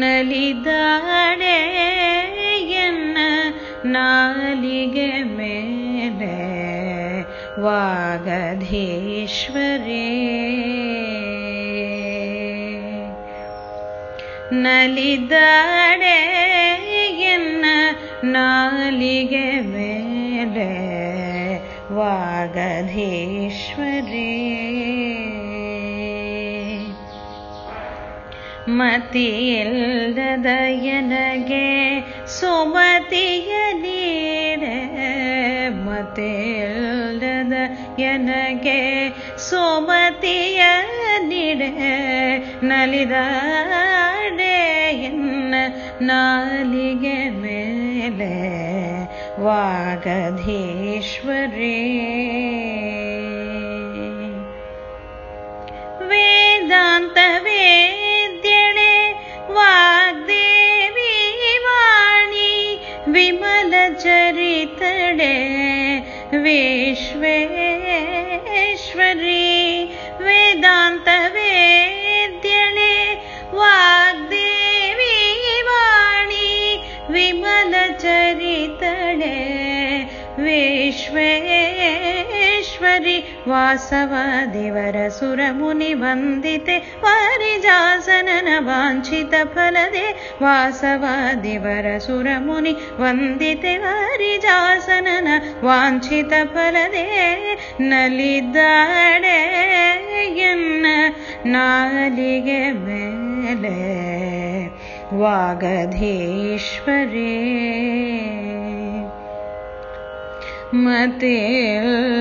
ನಲಿದಾಡೆ ಎನ್ನ ನಾಲಿಗೆ ಮೇಲೆ ವಾಗಧೀಶ್ವರೇ ನಲಿದಾಡೆ ಎನ್ನ ನಾಲಿಗೆ ಮೇಲೆ ವಾಗಧೀಶ್ವರೇ ಮತಿಯಿಲ್ಲದ ಎನಗೆ ಸುಮತಿಯ ನೀಡೆ ಮತಿಯಿಲ್ಲದ ಎನಗೆ ಸುಮತಿಯ ನೀಡೆ ನಲಿದಾಡೆ ಎನ್ನ ನಾಲಿಗೆ ಮೇಲೆ ವಾಗಧೀಶ್ವರೇ चरितडे विश्वेश्वरी वेदान्तवेद्यणे वाग्देवी वाणी विमलचरितडे विश्वे ವಿಮಲ ಚರಿತಡೆ ವಿಶ್ವೇಶ್ವರಿ ವಾಸವಾದಿವರ ಸುರಮುನಿ ವಂದಿತೆ ವಾರಿಜಾಸನನ ವಾಂಛಿತ ಫಲದೆ ವಾಸವಾದಿವರ ಸುರಮುನಿ ವಂದಿತೆ ವಾರಿಜಾಸನನ ವಾಂಛಿತ ಫಲದೆ ನಲಿದಾಡೆ ಎನ್ನ ನಾಲಿಗೆ ಮೇಲೆ ವಾಗಧೀಶ್ವರೇ ಮತಿಲ್ಲದಯನಗೆ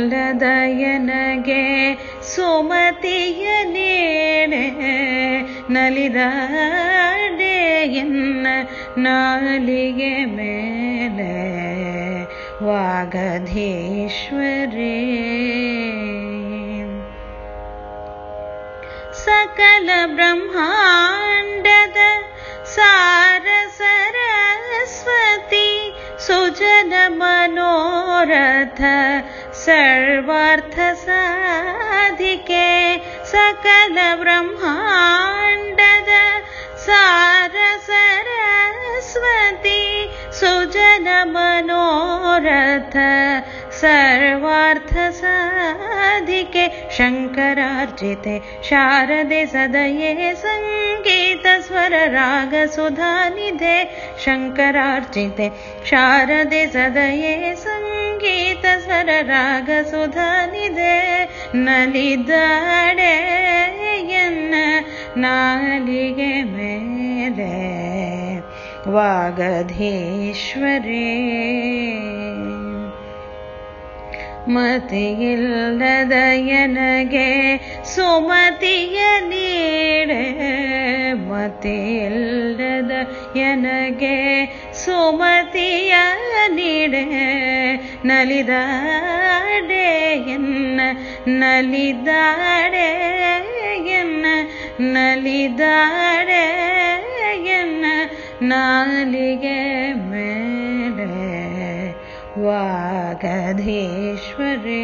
ಸುಮತಿಯ ನೀಡೆ ನಲಿದಾಡೆ ಎನ್ನ ನಾಲಿಗೆ ಮೇಲೆ ವಾಗಧೀಶ್ವರೇ ಸಕಲ ಬ್ರಹ್ಮಾಂಡದ ಸಾರ ಸರಸ್ವತಿ सुजनमनोरथ सर्वार्थसाधिके सकलब्रह्माण्डद सारसरस्वती सुजनमनोरथ ಬ್ರಹ್ಮಾಂಡದ ಸಾರ ಸರಸ್ವತಿ ಸುಜನ ಮನೋರಥ ಸರ್ವಾರ್ಥ ಸಾಧಿಕೆ ಶಂಕರಾರ್ಜಿತೆ ಶಾರದೆ ಸದಯೇ ಸಂಗೀತ ಸ್ವರ ರಾಗ ಸುಧಾನಿಧೆ ಶಂಕರಾರ್ಜಿತೆ ಶಾರದೆ ಸದಯೇ ಸಂಗೀತ ಸ್ವರ ರಾಗ ಸುಧಾನಿಧೆ ನಲಿದಾಡೆ ಎನ್ನ ನಾಲಿಗೆ ಮೇಲೆ ವಾಗಧೀಶ್ವರೇ ಮತಿಯಿಲ್ಲದಯನಗೆ ಸುಮತಿಯ ನೀಡೆ ಮತಿಯಿಲ್ಲದ ಎನಗೆ ಸುಮತಿಯ ನೀಡೆ, ನಲಿದಾಡೆ ಎನ್ನ ನಲಿದಾಡೆ ಎನ್ನ ನಲಿದಾಡೆ ಎನ್ನ, ನಾಲಿಗೆ ಮೇಲೆ कधीश्वरे